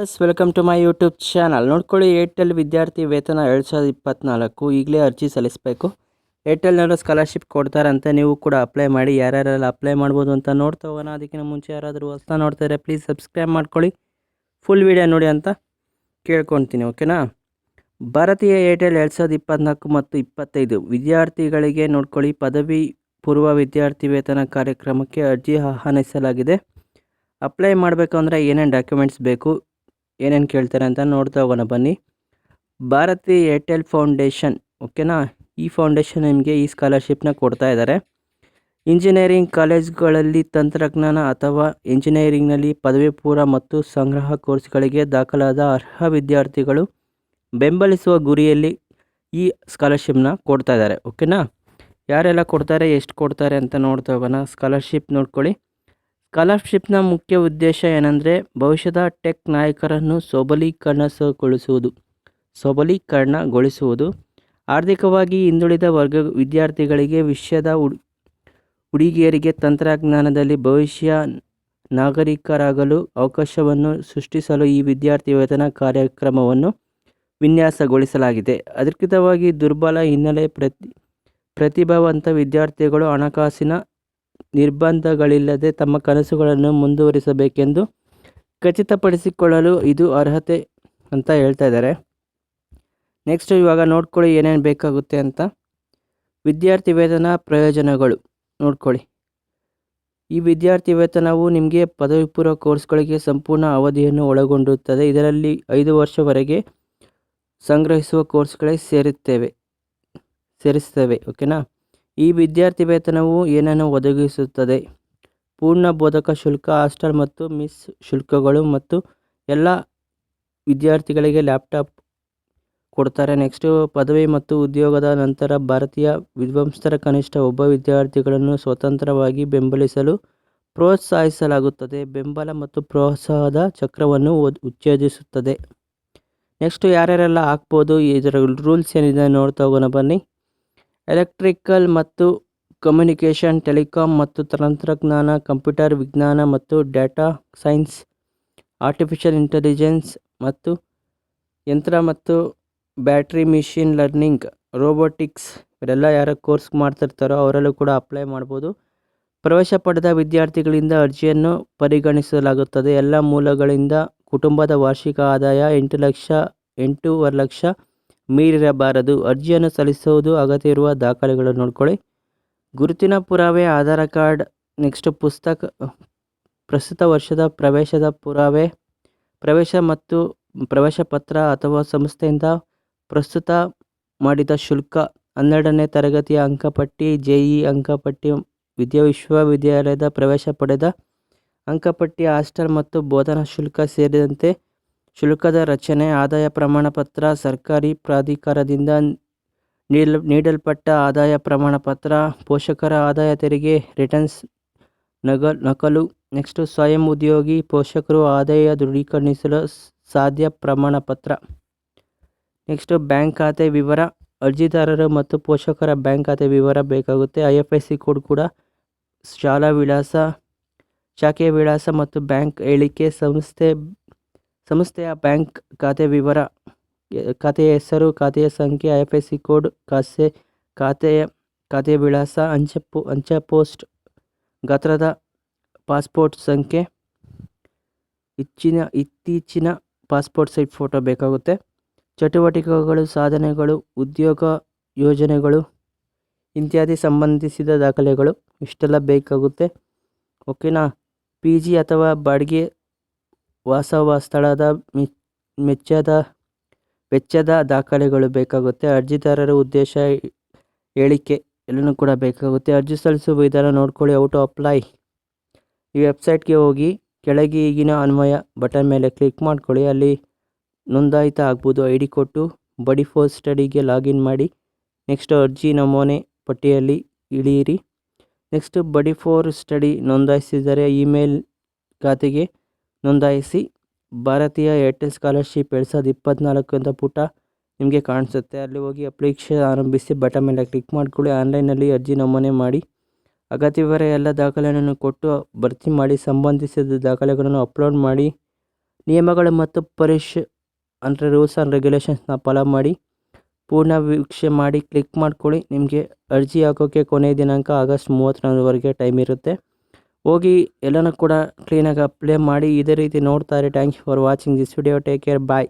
Yes welcome to my YouTube channel ನೋಡ್ಕೊಳ್ಳಿ Airtel ವಿದ್ಯಾರ್ಥಿ ವೇತನ ಎರಡು ಸಾವಿರದ ಇಪ್ಪತ್ತ್ನಾಲ್ಕು ಈಗಲೇ ಅರ್ಜಿ ಸಲ್ಲಿಸಬೇಕು. ಏರ್ಟೆಲ್ನವರು ಸ್ಕಾಲರ್ಶಿಪ್ ಕೊಡ್ತಾರಂತೆ, ನೀವು ಕೂಡ ಅಪ್ಲೈ ಮಾಡಿ, ಯಾರ್ಯಾರೆಲ್ಲ ಅಪ್ಲೈ ಮಾಡ್ಬೋದು ಅಂತ ನೋಡ್ತಾ ಹೋಗೋಣ. ಅದಕ್ಕಿಂತ ಮುಂಚೆ ಯಾರಾದರೂ ಹೊಸ ನೋಡ್ತಾರೆ ಪ್ಲೀಸ್ ಸಬ್ಸ್ಕ್ರೈಬ್ ಮಾಡ್ಕೊಳ್ಳಿ. ಫುಲ್ ವಿಡಿಯೋ ನೋಡಿ ಅಂತ ಕೇಳ್ಕೊತೀನಿ ಓಕೆನಾ ಭಾರತೀಯ ಏರ್ಟೆಲ್ ಎರಡು ಸಾವಿರದ ಇಪ್ಪತ್ತ್ನಾಲ್ಕು ಮತ್ತು ಇಪ್ಪತ್ತೈದು ವಿದ್ಯಾರ್ಥಿಗಳಿಗೆ ನೋಡ್ಕೊಳ್ಳಿ, ಪದವಿ ಪೂರ್ವ ವಿದ್ಯಾರ್ಥಿ ವೇತನ ಕಾರ್ಯಕ್ರಮಕ್ಕೆ ಅರ್ಜಿ ಆಹ್ವಾನಿಸಲಾಗಿದೆ. ಅಪ್ಲೈ ಮಾಡಬೇಕು ಅಂದರೆ ಏನೇನು ಡಾಕ್ಯುಮೆಂಟ್ಸ್ ಬೇಕು? ಏನೇನು ಕೇಳ್ತಾರೆ ಅಂತ ನೋಡ್ತಾ ಹೋಗೋಣ, ಬನ್ನಿ. ಭಾರತಿ ಏರ್ಟೆಲ್ ಫೌಂಡೇಶನ್, ಓಕೆನಾ? ಈ ಫೌಂಡೇಶನ್ ನಿಮಗೆ ಈ ಸ್ಕಾಲರ್ಶಿಪ್ನ ಕೊಡ್ತಾ ಇದ್ದಾರೆ. ಇಂಜಿನಿಯರಿಂಗ್ ಕಾಲೇಜ್ಗಳಲ್ಲಿ ತಂತ್ರಜ್ಞಾನ ಅಥವಾ ಇಂಜಿನಿಯರಿಂಗ್ನಲ್ಲಿ ಪದವಿ ಪೂರ್ವ ಮತ್ತು ಸಂಗ್ರಹ ಕೋರ್ಸ್ಗಳಿಗೆ ದಾಖಲಾದ ಅರ್ಹ ವಿದ್ಯಾರ್ಥಿಗಳು ಬೆಂಬಲಿಸುವ ಗುರಿಯಲ್ಲಿ ಈ ಸ್ಕಾಲರ್ಶಿಪ್ನ ಕೊಡ್ತಾ ಇದ್ದಾರೆ, ಓಕೆನಾ? ಯಾರೆಲ್ಲ ಕೊಡ್ತಾರೆ, ಎಷ್ಟು ಕೊಡ್ತಾರೆ ಅಂತ ನೋಡ್ತಾ ಹೋಗೋಣ. ಸ್ಕಾಲರ್ಶಿಪ್ ನೋಡ್ಕೊಳ್ಳಿ. ಸ್ಕಾಲರ್ಶಿಪ್ನ ಮುಖ್ಯ ಉದ್ದೇಶ ಏನಂದರೆ ಭವಿಷ್ಯದ ಟೆಕ್ ನಾಯಕರನ್ನು ಸಬಲೀಕರಣಗೊಳಿಸುವುದು ಸಬಲೀಕರಣಗೊಳಿಸುವುದು. ಆರ್ಥಿಕವಾಗಿ ಹಿಂದುಳಿದ ವರ್ಗ ವಿದ್ಯಾರ್ಥಿಗಳಿಗೆ ವಿಶ್ವದ ಹುಡ್, ಹುಡುಗಿಯರಿಗೆ ತಂತ್ರಜ್ಞಾನದಲ್ಲಿ ಭವಿಷ್ಯ ನಾಗರಿಕರಾಗಲು ಅವಕಾಶವನ್ನು ಸೃಷ್ಟಿಸಲು ಈ ವಿದ್ಯಾರ್ಥಿ ವೇತನ ಕಾರ್ಯಕ್ರಮವನ್ನು ವಿನ್ಯಾಸಗೊಳಿಸಲಾಗಿದೆ. ಅಧಿಕೃತವಾಗಿ ದುರ್ಬಲ ಹಿನ್ನೆಲೆ ಪ್ರತಿ, ಪ್ರತಿಭಾವಂತ ವಿದ್ಯಾರ್ಥಿಗಳು ಹಣಕಾಸಿನ ನಿರ್ಬಂಧಗಳಿಲ್ಲದೆ ತಮ್ಮ ಕನಸುಗಳನ್ನು ಮುಂದುವರಿಸಬೇಕೆಂದು ಖಚಿತಪಡಿಸಿಕೊಳ್ಳಲು ಇದು ಅರ್ಹತೆ ಅಂತ ಹೇಳ್ತಾ ಇದ್ದಾರೆ. ನೆಕ್ಸ್ಟ್ ಇವಾಗ ನೋಡ್ಕೊಳ್ಳಿ ಏನೇನು ಬೇಕಾಗುತ್ತೆ ಅಂತ. ವಿದ್ಯಾರ್ಥಿ ವೇತನ ಪ್ರಯೋಜನಗಳು ನೋಡ್ಕೊಳ್ಳಿ. ಈ ವಿದ್ಯಾರ್ಥಿ ವೇತನವು ನಿಮಗೆ ಪದವಿ ಪೂರ್ವ ಕೋರ್ಸ್ಗಳಿಗೆ ಸಂಪೂರ್ಣ ಅವಧಿಯನ್ನು ಒಳಗೊಂಡಿರುತ್ತದೆ. ಇದರಲ್ಲಿ ಐದು ವರ್ಷವರೆಗೆ ಸಂಗ್ರಹಿಸುವ ಕೋರ್ಸ್ಗಳೇ ಸೇರುತ್ತೇವೆ, ಸೇರಿಸ್ತೇವೆ ಓಕೆನಾ ಈ ವಿದ್ಯಾರ್ಥಿ ವೇತನವು ಏನನ್ನು ಒದಗಿಸುತ್ತದೆ? ಪೂರ್ಣ ಬೋಧಕ ಶುಲ್ಕ, ಹಾಸ್ಟೆಲ್ ಮತ್ತು ಮಿಸ್ ಶುಲ್ಕಗಳು ಮತ್ತು ಎಲ್ಲ ವಿದ್ಯಾರ್ಥಿಗಳಿಗೆ ಲ್ಯಾಪ್ಟಾಪ್ ಕೊಡ್ತಾರೆ. ನೆಕ್ಸ್ಟು, ಪದವಿ ಮತ್ತು ಉದ್ಯೋಗದ ನಂತರ ಭಾರತೀಯ ವಿದ್ವಾಂಸರ ಕನಿಷ್ಠ ಒಬ್ಬ ವಿದ್ಯಾರ್ಥಿಗಳನ್ನು ಸ್ವತಂತ್ರವಾಗಿ ಬೆಂಬಲಿಸಲು ಪ್ರೋತ್ಸಾಹಿಸಲಾಗುತ್ತದೆ. ಬೆಂಬಲ ಮತ್ತು ಪ್ರೋತ್ಸಾಹದ ಚಕ್ರವನ್ನು ಉತ್ತೇಜಿಸುತ್ತದೆ. ನೆಕ್ಸ್ಟು, ಯಾರ್ಯಾರೆಲ್ಲ ಹಾಕ್ಬೋದು ಇದರ ರೂಲ್ಸ್ ಏನಿದೆ ನೋಡ್ತಾ ಹೋಗೋಣ. ಬನ್ನಿ. ಎಲೆಕ್ಟ್ರಿಕಲ್ ಮತ್ತು ಕಮ್ಯುನಿಕೇಷನ್, ಟೆಲಿಕಾಂ ಮತ್ತು ತಂತ್ರಜ್ಞಾನ, ಕಂಪ್ಯೂಟರ್ ವಿಜ್ಞಾನ ಮತ್ತು ಡೇಟಾ ಸೈನ್ಸ್, ಆರ್ಟಿಫಿಷಿಯಲ್ ಇಂಟೆಲಿಜೆನ್ಸ್ ಮತ್ತು ಯಂತ್ರ ಮತ್ತು ಬ್ಯಾಟ್ರಿ ಮಿಷಿನ್ ಲರ್ನಿಂಗ್, ರೋಬೋಟಿಕ್ಸ್ ಇವರೆಲ್ಲ ಯಾರು ಕೋರ್ಸ್ ಮಾಡ್ತಿರ್ತಾರೋ ಅವರಲ್ಲೂ ಕೂಡ ಅಪ್ಲೈ ಮಾಡ್ಬೋದು. ಪ್ರವೇಶ ಪಡೆದ ವಿದ್ಯಾರ್ಥಿಗಳಿಂದ ಅರ್ಜಿಯನ್ನು ಪರಿಗಣಿಸಲಾಗುತ್ತದೆ. ಎಲ್ಲ ಮೂಲಗಳಿಂದ ಕುಟುಂಬದ ವಾರ್ಷಿಕ ಆದಾಯ ಎಂಟು ಲಕ್ಷ, ಎಂಟೂವರೆ ಲಕ್ಷ ಮೀರಿರಬಾರದು. ಅರ್ಜಿಯನ್ನು ಸಲ್ಲಿಸುವುದು ಅಗತ್ಯ ಇರುವ ದಾಖಲೆಗಳನ್ನು ನೋಡ್ಕೊಳ್ಳಿ. ಗುರುತಿನ ಪುರಾವೆ, ಆಧಾರ್ ಕಾರ್ಡ್, ನೆಕ್ಸ್ಟ್ ಪುಸ್ತಕ, ಪ್ರಸ್ತುತ ವರ್ಷದ ಪ್ರವೇಶದ ಪುರಾವೆ, ಪ್ರವೇಶ ಮತ್ತು ಪ್ರವೇಶ ಪತ್ರ ಅಥವಾ ಸಂಸ್ಥೆಯಿಂದ ಪ್ರಸ್ತುತ ಮಾಡಿದ ಶುಲ್ಕ, ಹನ್ನೆರಡನೇ ತರಗತಿಯ ಅಂಕಪಟ್ಟಿ, ಜೆ ಇ ಅಂಕಪಟ್ಟಿ, ವಿದ್ಯಾ ವಿಶ್ವವಿದ್ಯಾಲಯದ ಪ್ರವೇಶ ಪಡೆದ ಅಂಕಪಟ್ಟಿ, ಹಾಸ್ಟೆಲ್ ಮತ್ತು ಬೋಧನಾ ಶುಲ್ಕ ಸೇರಿದಂತೆ ಶುಲ್ಕದ ರಚನೆ, ಆದಾಯ ಪ್ರಮಾಣಪತ್ರ, ಸರ್ಕಾರಿ ಪ್ರಾಧಿಕಾರದಿಂದ ನೀಡಲ್, ನೀಡಲ್ಪಟ್ಟ ಆದಾಯ ಪ್ರಮಾಣಪತ್ರ, ಪೋಷಕರ ಆದಾಯ ತೆರಿಗೆ, ರಿಟರ್ನ್ಸ್ ನಗ ನಕಲು, ನೆಕ್ಸ್ಟು ಸ್ವಯಂ ಉದ್ಯೋಗಿ, ಪೋಷಕರು ಆದಾಯ ದೃಢೀಕರಣಿಸಲು ಸಾಧ್ಯ ಪ್ರಮಾಣಪತ್ರ. ನೆಕ್ಸ್ಟು ಬ್ಯಾಂಕ್ ಖಾತೆ ವಿವರ, ಅರ್ಜಿದಾರರು ಮತ್ತು ಪೋಷಕರ ಬ್ಯಾಂಕ್ ಖಾತೆ ವಿವರ ಬೇಕಾಗುತ್ತೆ. I F I C code ಕೂಡ ಶಾಲಾ ವಿಳಾಸ ಶಾಖೆಯ ವಿಳಾಸ ಮತ್ತು ಬ್ಯಾಂಕ್ ಹೇಳಿಕೆ ಸಂಸ್ಥೆ ಸಂಸ್ಥೆಯ ಬ್ಯಾಂಕ್ ಖಾತೆ ವಿವರ ಖಾತೆಯ ಹೆಸರು, ಖಾತೆಯ ಸಂಖ್ಯೆ, I F S C code, ಖಾತೆ, ಖಾತೆಯ ಖಾತೆಯ ವಿಳಾಸ, ಅಂಚೆ ಪೋ, ಅಂಚೆ ಪೋಸ್ಟ್, ಗಾತ್ರದ ಪಾಸ್ಪೋರ್ಟ್ ಸಂಖ್ಯೆ, ಇಚ್ಚಿನ, ಇತ್ತೀಚಿನ ಪಾಸ್ಪೋರ್ಟ್ ಸೈಜ್ ಫೋಟೋ ಬೇಕಾಗುತ್ತೆ. ಚಟುವಟಿಕೆಗಳು, ಸಾಧನೆಗಳು, ಉದ್ಯೋಗ ಯೋಜನೆಗಳು, ಇತ್ಯಾದಿ ಸಂಬಂಧಿಸಿದ ದಾಖಲೆಗಳು ಇಷ್ಟೆಲ್ಲ ಬೇಕಾಗುತ್ತೆ. ಓಕೆನಾ? ಪಿ ಜಿ ಅಥವಾ ಬಾಡಿಗೆ ವಾಸವ ಸ್ಥಳದ ಮೆಚ್ಚದ, ವೆಚ್ಚದ ದಾಖಲೆಗಳು ಬೇಕಾಗುತ್ತೆ. ಅರ್ಜಿದಾರರ ಉದ್ದೇಶ ಹೇಳಿಕೆ ಎಲ್ಲನೂ ಕೂಡ ಬೇಕಾಗುತ್ತೆ. ಅರ್ಜಿ ಸಲ್ಲಿಸುವ ವಿಧಾನ ನೋಡ್ಕೊಳ್ಳಿ, ಔಟ್ ಅಪ್ಲೈ ಈ ವೆಬ್ಸೈಟ್ಗೆ ಹೋಗಿ ಕೆಳಗೆ ಈಗಿನ ಅನ್ವಯ ಬಟನ್ ಮೇಲೆ ಕ್ಲಿಕ್ ಮಾಡ್ಕೊಳ್ಳಿ. ಅಲ್ಲಿ ನೋಂದಾಯಿತ ಆಗ್ಬೋದು. ಐ ಡಿ ಕೊಟ್ಟು ಬಡಿ ಫೋರ್ ಸ್ಟಡಿಗೆ ಲಾಗಿನ್ ಮಾಡಿ. ನೆಕ್ಸ್ಟ್ ಅರ್ಜಿ ನಮೂನೆ ಪಟ್ಟಿಯಲ್ಲಿ ಇಳಿಯಿರಿ. ನೆಕ್ಸ್ಟ್ ಬಡಿ ಫೋರ್ ಸ್ಟಡಿ ನೋಂದಾಯಿಸಿದರೆ ಇಮೇಲ್ ಖಾತೆಗೆ ನೋಂದಾಯಿಸಿ ಭಾರತೀಯ ಏರ್ಟೆಲ್ ಸ್ಕಾಲರ್ಶಿಪ್ ಎರಡು ಸಾವಿರದ ಇಪ್ಪತ್ತ್ನಾಲ್ಕು ಅಂತ ಪುಟ ನಿಮಗೆ ಕಾಣಿಸುತ್ತೆ. ಅಲ್ಲಿ ಹೋಗಿ ಅಪ್ಲಿಕೇಶನ್ ಆರಂಭಿಸಿ ಬಟನ್ ಮೇಲೆ ಕ್ಲಿಕ್ ಮಾಡಿಕೊಳ್ಳಿ. ಆನ್ಲೈನಲ್ಲಿ ಅರ್ಜಿ ನಮೂನೆ ಮಾಡಿ. ಅಗತ್ಯವಿರುವ ಎಲ್ಲ ದಾಖಲೆಗಳನ್ನು ಕೊಟ್ಟು ಭರ್ತಿ ಮಾಡಿ. ಸಂಬಂಧಿಸಿದ ದಾಖಲೆಗಳನ್ನು ಅಪ್ಲೋಡ್ ಮಾಡಿ. ನಿಯಮಗಳು ಮತ್ತು ಪರಿಶ್, ಅಂದರೆ ರೂಲ್ಸ್ ಆ್ಯಂಡ್ ರೆಗ್ಯುಲೇಷನ್ಸ್ನ ಫಾಲೋ ಮಾಡಿ. ಪೂರ್ಣ ವೀಕ್ಷೆ ಮಾಡಿ. ಕ್ಲಿಕ್ ಮಾಡ್ಕೊಳ್ಳಿ. ನಿಮಗೆ ಅರ್ಜಿ ಹಾಕೋಕ್ಕೆ ಕೊನೆಯ ದಿನಾಂಕ ಆಗಸ್ಟ್ ಮೂವತ್ತೊಂದರವರೆಗೆ ಟೈಮ್ ಇರುತ್ತೆ. ಹೋಗಿ ಎಲ್ಲನೂ ಕೂಡ ಕ್ಲೀನಾಗಿ ಅಪ್ಲೈ ಮಾಡಿ ಇದೇ ರೀತಿ ನೋಡ್ತಾರೆ. Thank you for watching this video take care bye